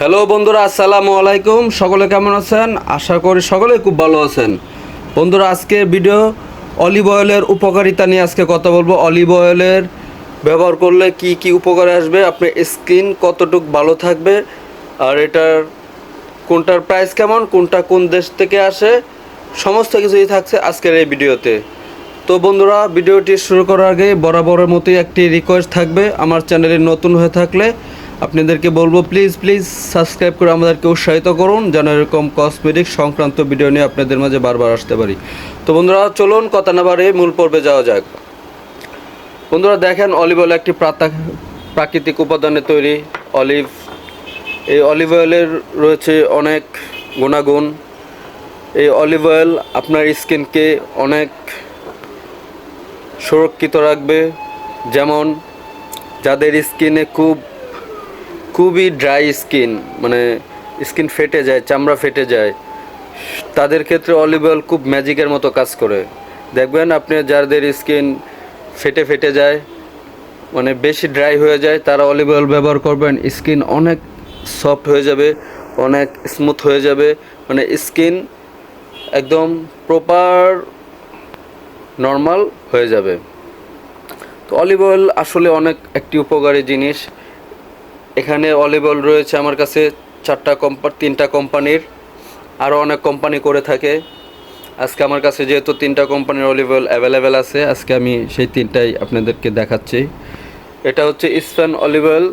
Hello বন্ধুরা, আসসালামু আলাইকুম। সকলে কেমন আছেন? আশা করি সকলে খুব ভালো আছেন। বন্ধুরা, আজকে ভিডিও অলিভ অয়েলের উপকারিতা নিয়ে আজকে কথা বলব। অলিভ অয়েলের ব্যবহার করলে কি কি উপকারে আসবে? আপনার স্কিন কতটুক ভালো থাকবে? আর এটার কোনটার প্রাইস কেমন? কোনটা কোন দেশ থেকে আসে? সমস্ত কিছুই থাকছে আজকের এই ভিডিওতে তো বন্ধুরা ভিডিওটি শুরু করার আগে বরাবরের মতোই একটি রিকোয়েস্ট থাকবে। আমার চ্যানেলে নতুন হয়ে থাকলে আপনাদেরকে বলব প্লিজ প্লিজ সাবস্ক্রাইব করে আমাদেরকে উৎসাহিত করুন, যেন এরকম কসমেটিক সংক্রান্ত ভিডিও নিয়ে আপনাদের মাঝে বারবার আসতে পারি। তো বন্ধুরা, চলুন, কথা না বারে মূল পর্বে যাওয়া যাক। বন্ধুরা, দেখেন অলিভ অয়েল একটি প্রাকৃতিক উপাদানে তৈরি অলিভ এই অলিভ অয়েলের রয়েছে অনেক গুণাগুণ। এই অলিভ অয়েল আপনার স্কিনকে অনেক সুরক্ষিত রাখবে। যেমন, যাদের স্কিনে খুব খুবই ড্রাই স্কিন মানে স্কিন ফেটে যায়, চামড়া ফেটে যায়। তাদের ক্ষেত্রে অলিভ অয়েল খুব ম্যাজিকের মতো কাজ করে। দেখবেন আপনি যাদের স্কিন ফেটে ফেটে যায় মানে বেশি ড্রাই হয়ে যায়, তারা অলিভ অয়েল ব্যবহার করবেন স্কিন অনেক সফট হয়ে যাবে, অনেক স্মুথ হয়ে যাবে মানে স্কিন একদম প্রপার নর্মাল হয়ে যাবে। তো অলিভ অয়েল আসলে অনেক একটি উপকারী জিনিস। এখানে অলিভ অয়েল রয়েছে আমার কাছে, চারটা কোম্পানি তিনটা কোম্পানির আরও অনেক কোম্পানি করে থাকে। আজকে আমার কাছে যেহেতু তিনটা কোম্পানির অলিভ অয়েল অ্যাভেলেবেল আছে, আজকে আমি সেই তিনটাই আপনাদেরকে দেখাচ্ছি। এটা হচ্ছে স্প্যান অলিভ অয়েল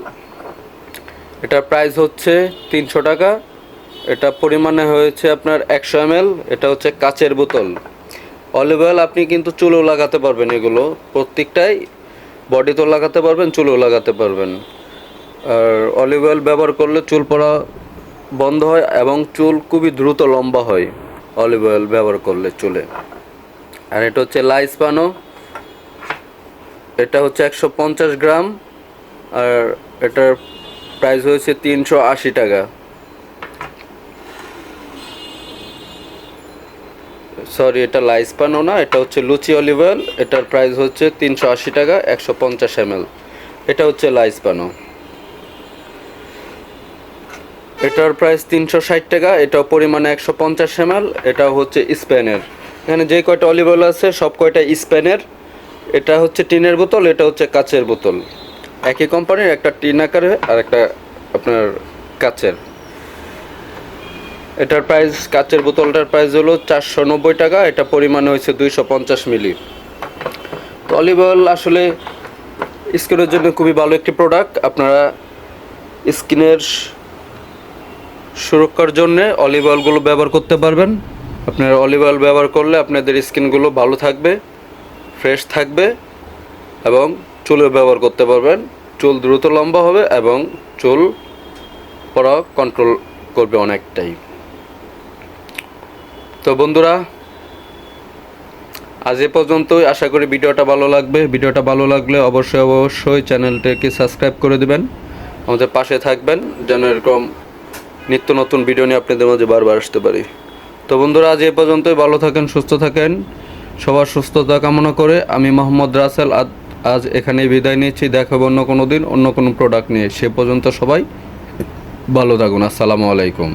এটার প্রাইস হচ্ছে তিনশো টাকা, এটা পরিমাণে হয়েছে আপনার একশো এম এটা হচ্ছে কাচের বোতল। অলিভ অয়েল আপনি কিন্তু চুলও লাগাতে পারবেন এগুলো, প্রত্যেকটাই বডিতেও লাগাতে পারবেন, চুলও লাগাতে পারবেন। আর অলিভ অয়েল ব্যবহার করলে চুল পড়া বন্ধ হয় এবং চুল খুবই দ্রুত লম্বা হয় অলিভ অয়েল ব্যবহার করলে চুলে। আর এটা হচ্ছে লাইসপানো। এটা হচ্ছে একশো পঞ্চাশ গ্রাম আর এটার প্রাইস হয়েছে তিনশো আশি টাকা। সরি এটা লাইসপানো না, এটা হচ্ছে লুচি অলিভ অয়েল এটার প্রাইস হচ্ছে তিনশো আশি টাকা, একশো পঞ্চাশ এম এটা হচ্ছে লাইসপানো। এটার প্রাইস তিনশো ষাট টাকা, এটাও পরিমাণে একশো পঞ্চাশ এম এটা হচ্ছে স্পেনের। এখানে যে কয়টা অলিভ অয়েল আছে, সব কয়টা স্পেনের। এটা হচ্ছে টিনের বোতল, এটা হচ্ছে কাচের বোতল। একই কোম্পানির একটা টিন আকারে আর একটা আপনার কাচের। এটার প্রাইস কাচের বোতলটার প্রাইস হলো চারশো নব্বই টাকা, এটা পরিমাণ হয়েছে দুইশো পঞ্চাশ মিলি তো অলিভ অয়েল আসলে স্কিনের জন্য খুবই ভালো একটি প্রোডাক্ট আপনারা স্কিনের সুরক্ষার জন্য অলিভ অয়েলগুলো ব্যবহার করতে পারবেন। আপনার অলিভ অয়েল ব্যবহার করলে আপনাদের স্কিনগুলো ভালো থাকবে ফ্রেশ থাকবে এবং চুলও ব্যবহার করতে পারবেন। চুল দ্রুত লম্বা হবে এবং চুল পড়া কন্ট্রোল করবে অনেকটাই। তো বন্ধুরা, আজ এ পর্যন্তই। আশা করি ভিডিওটা ভালো লাগবে। ভিডিওটা ভালো লাগলে অবশ্যই অবশ্যই চ্যানেলটাকে সাবস্ক্রাইব করে দিবেন। আমাদের পাশে থাকবেন, যেন এরকম নিত্য নতুন ভিডিও নিয়ে আপনাদের মাঝে বারবার আসতে পারি। তো বন্ধুরা, আজ এ পর্যন্তই। ভালো থাকেন, সুস্থ থাকেন। সবার সুস্থতা কামনা করে আমি মোহাম্মদ রাসেল আজ এখানে বিদায় নিচ্ছি। দেখাবো অন্য কোনো দিন, অন্য কোনো প্রোডাক্ট নিয়ে। সে পর্যন্ত সবাই ভালো থাকুন। আসসালামু আলাইকুম।